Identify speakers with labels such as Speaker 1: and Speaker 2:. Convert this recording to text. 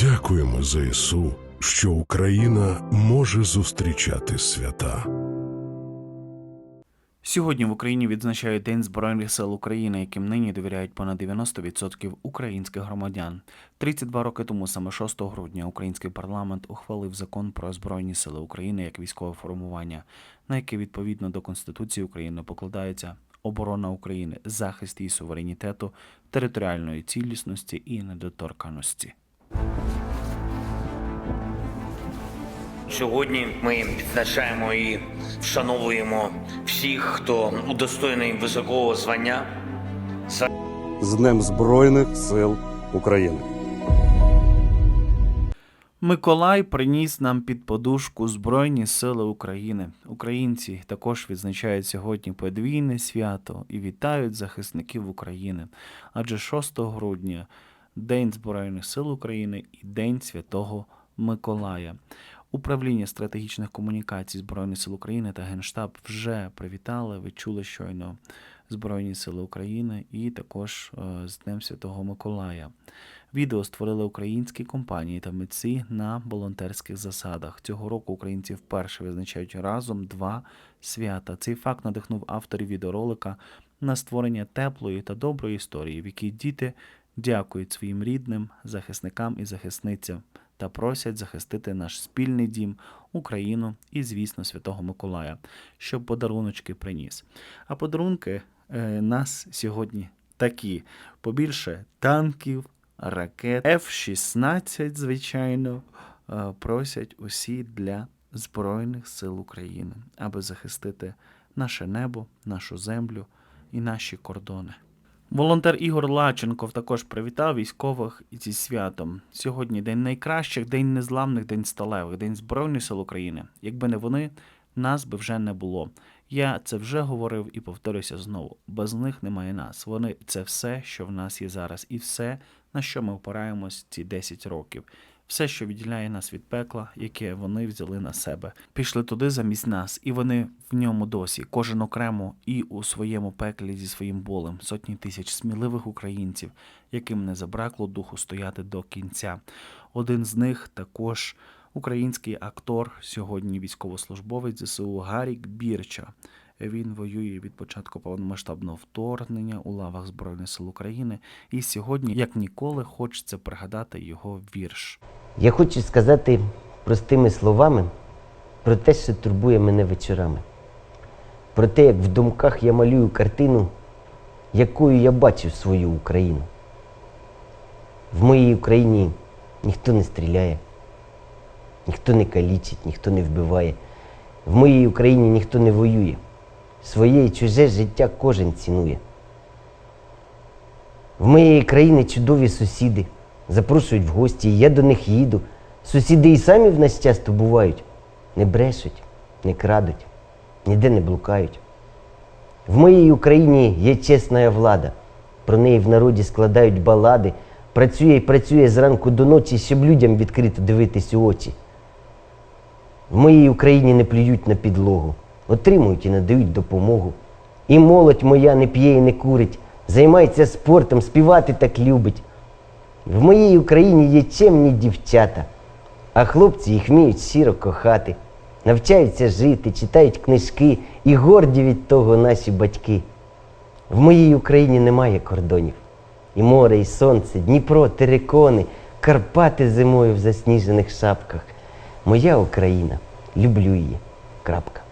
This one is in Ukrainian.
Speaker 1: Дякуємо ЗСУ, що Україна може зустрічати свята.
Speaker 2: Сьогодні в Україні відзначають День Збройних сил України, яким нині довіряють понад 90% українських громадян. 32 роки тому, саме 6 грудня, український парламент ухвалив закон про Збройні сили України як військове формування, на яке відповідно до Конституції України покладається оборона України, захист її суверенітету, територіальної цілісності і недоторканості.
Speaker 3: Сьогодні ми відзначаємо і вшановуємо всіх, хто удостоєний високого звання
Speaker 4: з Днем Збройних сил України.
Speaker 2: Миколай приніс нам під подушку Збройні Сили України. Українці також відзначають сьогодні подвійне свято і вітають захисників України. Адже 6 грудня День Збройних сил України і День Святого Миколая. Управління стратегічних комунікацій Збройних сил України та Генштаб вже привітали. Ви чули щойно Збройні Сили України і також е, з Днем Святого Миколая. Відео створили українські компанії та митці на волонтерських засадах. Цього року українці вперше визначають разом два свята. Цей факт надихнув авторів відеоролика на створення теплої та доброї історії, в якій діти дякують своїм рідним, захисникам і захисницям та просять захистити наш спільний дім, Україну і, звісно, Святого Миколая, щоб подаруночки приніс. А подарунки е, нас сьогодні такі: побільше танків, ракет, F-16, звичайно, е, просять усі для Збройних сил України, аби захистити наше небо, нашу землю і наші кордони. Волонтер Ігор Лаченков також привітав військових зі святом. Сьогодні день найкращих, день незламних, день сталевих, день Збройних сил України. Якби не вони, нас би вже не було. Я це вже говорив і повторюся знову. Без них немає нас. Вони це все, що в нас є зараз, і все, на що ми опираємось ці 10 років. Все, що відділяє нас від пекла, яке вони взяли на себе, пішли туди замість нас, і вони в ньому досі, кожен окремо і у своєму пеклі зі своїм болем, сотні тисяч сміливих українців, яким не забракло духу стояти до кінця. Один з них також український актор, сьогодні військовослужбовець ЗСУ Гарік Бірча. Він воює від початку повномасштабного вторгнення у лавах Збройних сил України, і сьогодні, як ніколи, хочеться пригадати його вірш.
Speaker 5: Я хочу сказати простими словами про те, що турбує мене вечорами. Про те, як в думках я малюю картину, якою я бачив свою Україну. В моїй Україні ніхто не стріляє, ніхто не калічить, ніхто не вбиває. В моїй Україні ніхто не воює. Своє і чуже життя кожен цінує. В моєї країни чудові сусіди запрошують в гості, і я до них їду. Сусіди і самі в нас часто бувають, не брешуть, не крадуть, ніде не блукають. В моїй Україні є чесна влада. Про неї в народі складають балади. Працює і працює зранку до ночі, щоб людям відкрито дивитись у очі. В моїй Україні не плюють на підлогу, отримують і надають допомогу. І молодь моя не п'є і не курить, займається спортом, співати так любить. В моїй Україні є чемні дівчата, а хлопці їх вміють щиро кохати, навчаються жити, читають книжки і горді від того наші батьки. В моїй Україні немає кордонів. І море, і сонце, Дніпро, терикони, Карпати зимою в засніжених шапках. Моя Україна, люблю її. Крапка.